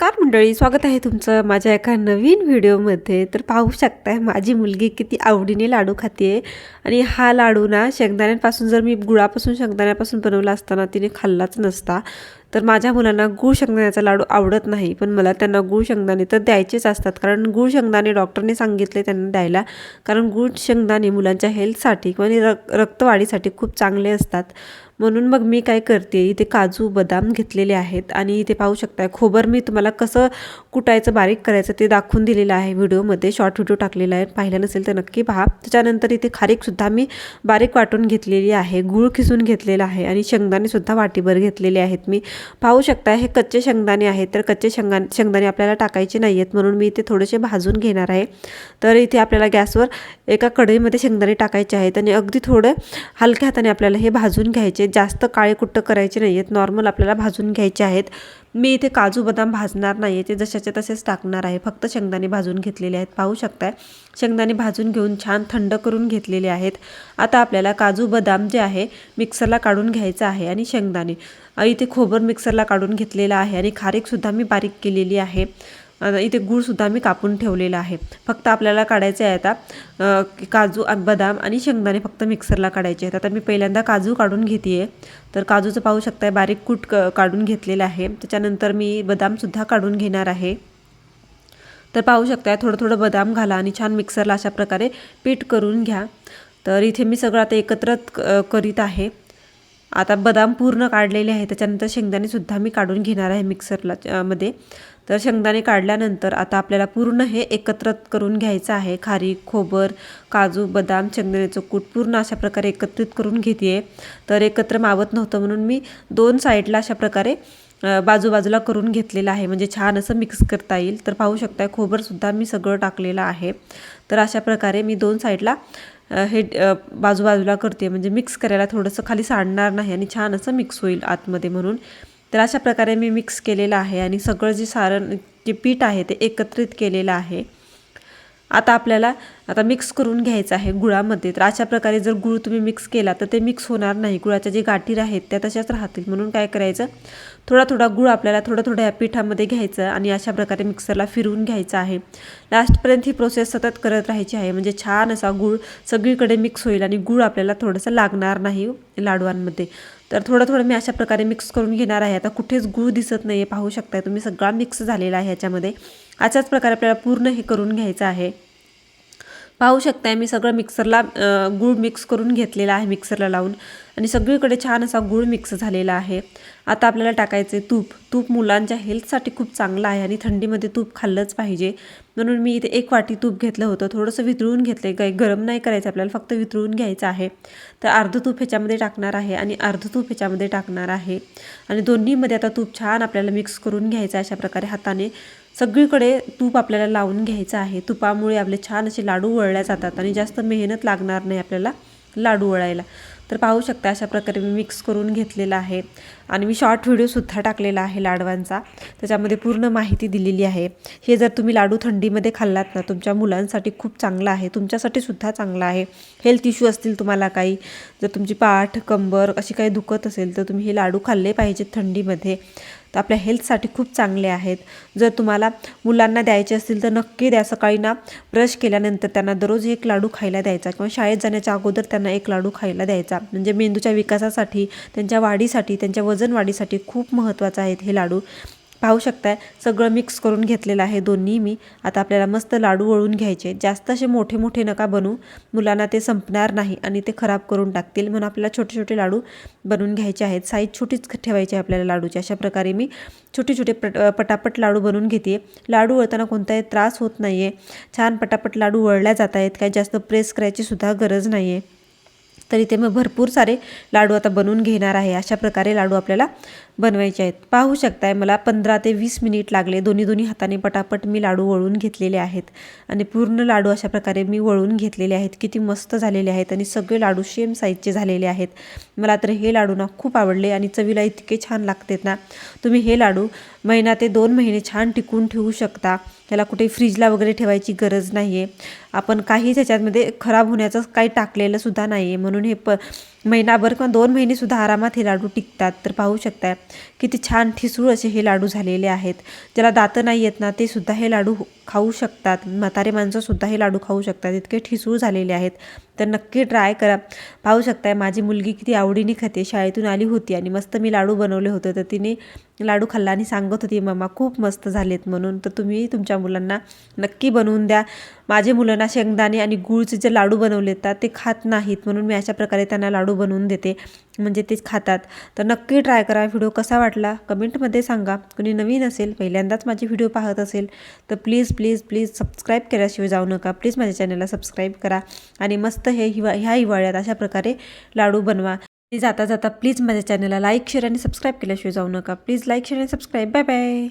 नमस्कार मंडळी स्वागत आहे तुमचं माझ्या एका नवीन व्हिडिओमध्ये. तर पाहू शकताय माझी मुलगी किती आवडीने लाडू खाते आणि हा लाडू ना शेंगदाण्यांपासून जर मी गुळापासून शेंगदाण्यापासून बनवला असताना तिने खाल्लाच नसता. तर माझ्या मुलांना गूळ शेंगदाण्याचा लाडू आवडत नाही पण मला त्यांना गूळ शेंगदाणे तर द्यायचेच असतात. कारण गूळ शेंगदाणे डॉक्टरने सांगितले त्यांना द्यायला. कारण गूळ शेंगदाणे मुलांच्या हेल्थसाठी किंवा रक रक्तवाढीसाठी खूप चांगले असतात. म्हणून मग मी काय करते इथे काजू बदाम घेतलेले आहेत. आणि इथे पाहू शकताय खोबर मी तुम्हाला कसं कुटायचं बारीक करायचं ते दाखवून दिलेलं आहे व्हिडिओमध्ये. शॉर्ट व्हिडिओ टाकलेला आहे पाहिलं नसेल तर नक्की पहा. त्याच्यानंतर इथे खारीकसुद्धा मी बारीक वाटून घेतलेली आहे गूळ खिसून घेतलेला आहे. आणि शेंगदाणेसुद्धा वाटीभर घेतलेले आहेत मी. पाहू शकता हे कच्चे शेंगदाणे आहेत तर कच्चे शेंगा शेंगदाणे आपल्याला टाकायचे नाही आहेत म्हणून मी इथे थोडेसे भाजून घेणार आहे. तर इथे आपल्याला गॅसवर एका कढईमध्ये शेंगदाणे टाकायचे आहेत आणि अगदी थोडं हलक्या हाताने आपल्याला हे भाजून घ्यायचे. जास्त काळे कुट्ट करायचे नाही आहेत नॉर्मल आपल्याला भाजून घ्यायचे आहेत. मी इथे काजू बदाम भाजणार नाही आहे ते जशाचे तसेच टाकणार आहे. फक्त शेंगदाणे भाजून घेतलेले आहेत. पाहू शकताय? शेंगदाणे भाजून घेऊन छान थंड करून घेतलेले आहेत. आता आपल्याला काजू बदाम जे आहे मिक्सरला काढून घ्यायचं आहे आणि शेंगदाणे. इथे खोबर मिक्सरला काढून घेतलेलं आहे आणि खारीकसुद्धा मी बारीक केलेली आहे. इथे गूळसुद्धा मी कापून ठेवलेला आहे. फक्त आपल्याला काढायचे आहे आता काजू बदाम आणि शेंगदाणे फक्त मिक्सरला काढायचे आहेत. आता मी पहिल्यांदा काजू काढून घेते आहे तर काजूचं पाहू शकताय बारीक कूट क काढून घेतलेलं आहे. त्याच्यानंतर मी बदामसुद्धा काढून घेणार आहे. तर पाहू शकताय थोडं थोडं बदाम घाला आणि छान मिक्सरला अशा प्रकारे पीठ करून घ्या. तर इथे मी सगळं आता एकत्रच करीत आहे. आता बदाम पूर्ण काढलेले आहे. त्याच्यानंतर शेंगदाणेसुद्धा मी काढून घेणार आहे मिक्सरला मध्ये. तर शेंगदाणे काढल्यानंतर आता आपल्याला पूर्ण हे एकत्र करून घ्यायचं आहे. खारी खोबर काजू बदाम शेंगदाण्याचं कूट पूर्ण अशा प्रकारे एकत्रित करून घेते आहे तर एकत्र मावत नव्हतं म्हणून मी दोन साईडला अशा प्रकारे बाजूबाजूला करून घेतलेलं आहे. म्हणजे छान असं मिक्स करता येईल. तर पाहू शकता खोबरसुद्धा मी सगळं टाकलेलं आहे. तर अशा प्रकारे मी दोन साईडला हे बाजूबाजूला करते. म्हणजे मिक्स करायला थोडंसं खाली सांडणार नाही आणि छान असं मिक्स होईल आतमध्ये म्हणून. तर अशा प्रकारे मी मिक्स केलेलं आहे आणि सगळं जे सारण जे पीठ आहे ते एकत्रित केलेलं आहे. आता आपल्याला आता मिक्स करून घ्यायचं आहे गुळामध्ये. तर अशा प्रकारे जर गुळ तुम्ही मिक्स केला तर ते मिक्स होणार नाही. गुळाच्या जे गाठी आहेत त्या तशाच राहतील. म्हणून काय करायचं? थोडा थोडा गुळ आपल्याला थोडं थोडं या पिठामध्ये घ्यायचं आणि अशा प्रकारे मिक्सरला फिरवून घ्यायचं आहे. लास्टपर्यंत ही प्रोसेस सतत करत राहायची आहे. म्हणजे छान असा गुळ सगळीकडे मिक्स होईल आणि गुळ आपल्याला थोडंसं लागणार नाही हो, लाडवांमध्ये. तर थोडं थोडं मी अशा प्रकारे मिक्स करून घेणार आहे. आता कुठेच गूळ दिसत नाही आहे पाहू शकताय तुम्ही सगळा मिक्स झालेला आहे ह्याच्यामध्ये अशाच प्रकारे आपल्याला पूर्ण हे करून घ्यायचं आहे. पाहू शकताय मी सगळं मिक्सरला गूळ मिक्स करून घेतलेला आहे मिक्सरला लावून. आणि सगळीकडे छान असा गूळ मिक्स झालेला आहे. आता आपल्याला टाकायचे तूप. तूप मुलांच्या हेल्थसाठी खूप चांगलं आहे आणि थंडीमध्ये तूप खाल्लंच पाहिजे. म्हणून मी इथे एक वाटी तूप घेतलं होतं. थोडंसं वितळून घेतलं काही गरम नाही करायचं आपल्याला. फक्त वितळून घ्यायचं आहे. तर अर्ध तूप ह्याच्यामध्ये टाकणार आहे आणि अर्ध तूप ह्याच्यामध्ये टाकणार आहे. आणि दोन्हीमध्ये आता तूप छान आपल्याला मिक्स करून घ्यायचं अशा प्रकारे हाताने. सगळीकडे तूप आपल्याला लावून घ्यायचं आहे. तुपामुळे आपले छान असे लाडू वळल्या जातात आणि जास्त मेहनत लागणार नाही आपल्याला लाडू वळायला. तर पाहू शकता अशा प्रकारे मी मिक्स करून घेतलेला आहे आणि मी शॉर्ट व्हिडिओसुद्धा टाकलेला आहे लाडवांचा. त्याच्यामध्ये पूर्ण माहिती दिलेली आहे. हे जर तुम्ही लाडू थंडीमध्ये खाल्लात ना तुमच्या मुलांसाठी खूप चांगलं आहे. तुमच्यासाठी सुद्धा चांगलं आहे. हेल्थ इश्यू असतील तुम्हाला काही जर तुमची पाठ कंबर अशी काही दुखत असेल तर तुम्ही हे लाडू खाल्ले पाहिजेत थंडीमध्ये. तर आपल्या हेल्थसाठी खूप चांगले आहेत. जर तुम्हाला मुलांना द्यायचे असतील तर नक्की द्या. सकाळी ना ब्रश केल्यानंतर त्यांना दररोज एक लाडू खायला द्यायचा किंवा शाळेत जाण्याच्या अगोदर त्यांना एक लाडू खायला द्यायचा. म्हणजे मेंदूच्या विकासासाठी त्यांच्या वाढीसाठी त्यांच्या वजन वाढीसाठी खूप महत्त्वाचं आहेत हे लाडू. पाहू शकताय. सगळं मिक्स करून घेतलेलं आहे दोन्ही मी. आता आपल्याला मस्त लाडू वळून घ्यायचे. जास्त असे मोठे मोठे नका बनवू. मुलांना ते संपणार नाही आणि ते खराब करून टाकतील म्हणून आपल्याला छोटे छोटे लाडू बनवून घ्यायचे आहेत. साईज छोटीच ठेवायची आहे आपल्याला लाडूची. अशा प्रकारे मी छोटे छोटे पट पटापट लाडू बनवून घेते. लाडू वळताना कोणताही त्रास होत नाही आहे छान पटापट लाडू वळल्या जात आहेत. काही जास्त प्रेस करायची सुद्धा गरज नाही आहे तर इथे मी भरपूर सारे लाडू आता बनवून घेणार आहे. अशा प्रकारे लाडू आपल्याला बनवायचे आहेत. पाहू शकताय मला पंधरा ते वीस मिनिट लागले. दोन्ही दोन्ही हाताने पटापट मी लाडू वळून घेतलेले आहेत. आणि पूर्ण लाडू अशा प्रकारे मी वळून घेतलेले आहेत. किती मस्त झालेले आहेत आणि सगळे लाडू सेम साईजचे झालेले आहेत. मला तर हे लाडू ना खूप आवडले आणि चवीला इतके छान लागतात ना. तुम्ही हे लाडू महिना ते दोन महिने छान टिकून ठेवू शकता. त्याला कुठे फ्रीजला वगैरे ठेवायची गरज नाही आहे आपण काहीच ह्याच्यामध्ये खराब होण्याचं काही टाकलेलं सुद्धा नाही आहे म्हणून हे प महिनाभर किंवा दोन महिनेसुद्धा आरामात हे लाडू टिकतात. तर पाहू शकताय किती छान ठिसूळ असे हे लाडू झालेले आहेत. ज्याला दातं नाही येत ना ते सुद्धा हे लाडू खाऊ शकतात. म्हातारे माणसंसुद्धा हे लाडू खाऊ शकतात. इतके ठिसूळ झालेले आहेत. तर नक्की ट्राय करा. पाहू शकताय माझी मुलगी किती आवडीने खाते. शाळेतून आली होती आणि मस्त मी लाडू बनवले होते. तर तिने लाडू खाल्ला आणि सांगत होती मम्मा खूप मस्त झालेत म्हणून. तर तुम्ही तुमच्या मुलांना नक्की बनवून द्या. माझे मुलांना शेंगदाणे आणि गुळचे जे लाडू बनवले तर ते खात नाहीत. म्हणून मी अशा प्रकारे त्यांना लाडू बनवून देते. म्हणजे ते खातात. तर नक्की ट्राय करा. व्हिडिओ कसा वाटला? कमेंटमध्ये सांगा. कोणी नवीन असेल पहिल्यांदाच माझे व्हिडिओ पाहत असेल तर प्लीज प्लीज प्लीज सबस्क्राईब केल्याशिवाय जाऊ नका. प्लीज माझ्या चॅनलला सबस्क्राईब करा आणि मस्त हे हिवा ह्या हिवाळ्यात अशा प्रकारे लाडू बनवा. जाता जाता प्लीज माझ्या चॅनलला लाईक शेअर आणि सबस्क्राईब केल्याशिवाय जाऊ नका. प्लीज लाईक शेअर आणि सबस्क्राईब. Bye bye.